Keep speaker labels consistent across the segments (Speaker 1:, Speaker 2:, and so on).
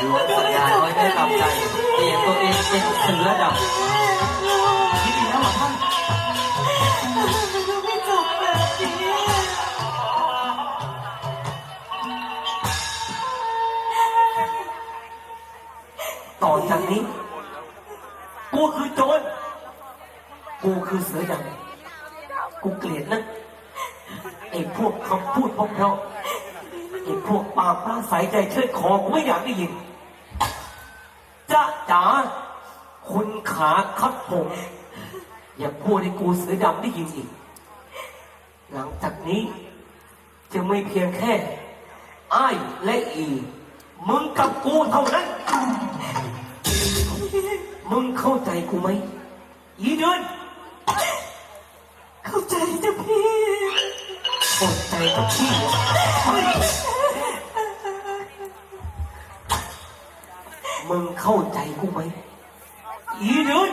Speaker 1: หลวงสัญญาไว้ได้ตามใจเปลี่ยนตัวเองเป็นเสือดำ
Speaker 2: คิดดีแล้วเหรอท่าน
Speaker 3: ไม่จบแบบนี้
Speaker 2: ต่อจากนี้ กูคือโจรกูคือเสือดำกูเกลียดนะไอ้พวกคำพูดเพราะๆไอ้พวกปากปลาใสใจเชิดคอกูไม่อยากได้ยิน จ้าจ๋าคุณขาครับผม อย่าพูดให้กูเสือดำได้ยินอีก หลังจากนี้ จะไม่เพียงแค่อ้ายและอี มึงกับกูเท่านั้น มึงเข้าใจกูไหมอีเดือน
Speaker 3: เข้าใจจ้ะพี่
Speaker 2: อดใจกับพี่ มึงเข้าใจกูไหมอีเดือน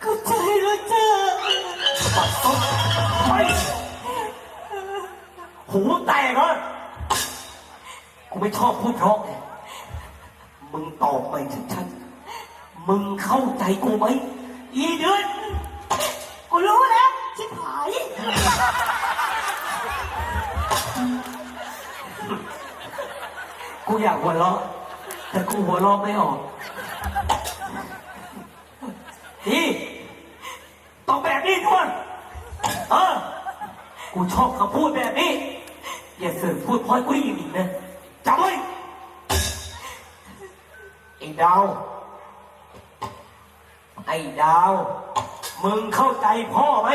Speaker 3: เข้าใจแล้วจ้ะ
Speaker 2: ปัดต้นไปหูแตกเหรอกูไม่ชอบพูดเพราะไงมึงตอบไปชัดๆมึงเข้าใจกูไหมอีเดือน
Speaker 3: กูรู้แล้วชิบหาย
Speaker 2: กูอยากหัวเราะ แต่กูหัวเราะไม่ออกนี่ต้องแบบนี้ทุกคนเออ กูชอบคำพูดแบบนี้ อย่าเสือกพูดพอยกูได้ยินอีกนะจำไว้ไอ้ดาว ไอ้ดาว มึงเข้าใจพ่อไหม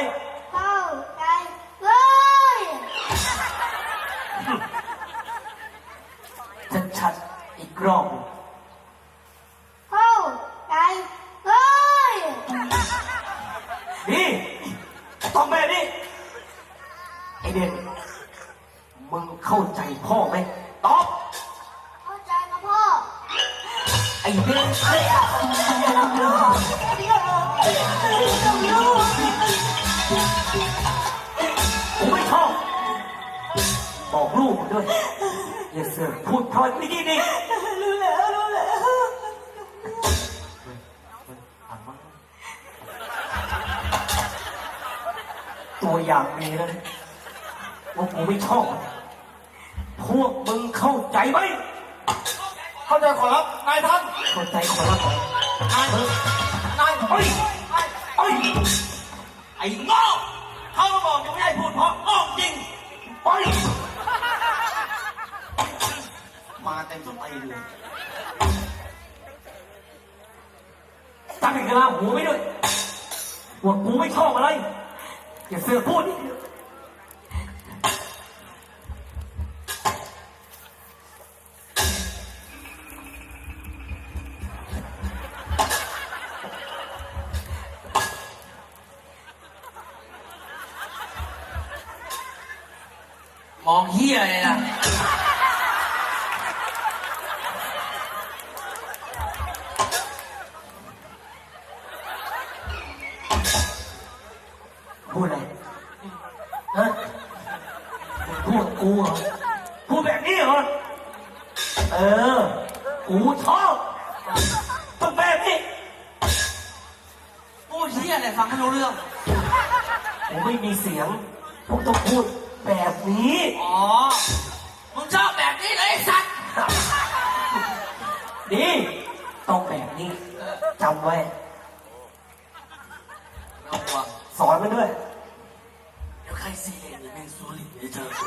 Speaker 3: เข้าใจเลย
Speaker 2: ชัดๆอีกรอบหนึ่ง ไอเด่นมึงเข้าใจพ่อไหมตอบ
Speaker 3: เข้าใจนะพ่อ
Speaker 2: ไอเด่น
Speaker 3: ต้องรู้ต้องรู้
Speaker 2: กูไม่ชอบบอกลูกด้วยอย่าเสือกพูดเพราะไม่ดีนี่
Speaker 3: รู้แล้วรู้แล้ว
Speaker 2: ตัวอย่างมีแล้วนะ ว่ากูไม่ชอบ พวกมึงเข้าใจไหม
Speaker 1: เข้าใจขอรับนายท่าน
Speaker 2: เข้าใจขอรับ
Speaker 1: นายนาย
Speaker 2: เฮ้ยเฮ้ย
Speaker 1: ไอ้โง่เขามาบอกยังไม่ให้พูดเพราะโง่จริง
Speaker 2: เฮ้ย
Speaker 1: มาเต็มต้นไปเลย
Speaker 2: ตั้งแต่กลาหัวไม่ด้วยว่ากูไม่ชอบอะไร อย่าเสือกพูด
Speaker 1: มองเฮียเลยนะ
Speaker 2: พูดอะไรฮะพูดกูเหรอพูดแบบนี้เหรอ เออ กูชอบต้องแบบนี้
Speaker 1: พูดเฮียอะไรฟังไม่รู้เรื่อง
Speaker 2: ผมไม่มีเสียงพวกต้องพูด แบบนี้
Speaker 1: อ๋อ มึงชอบแบบนี้เลยไอ้สัตว์
Speaker 2: ดีต้องแบบนี้จำไว้
Speaker 1: เอาวะ
Speaker 2: สอนมันด้วย
Speaker 1: เดี๋ยวใครซีเองนี่แม่งซูริเดี๋ยวเจอกู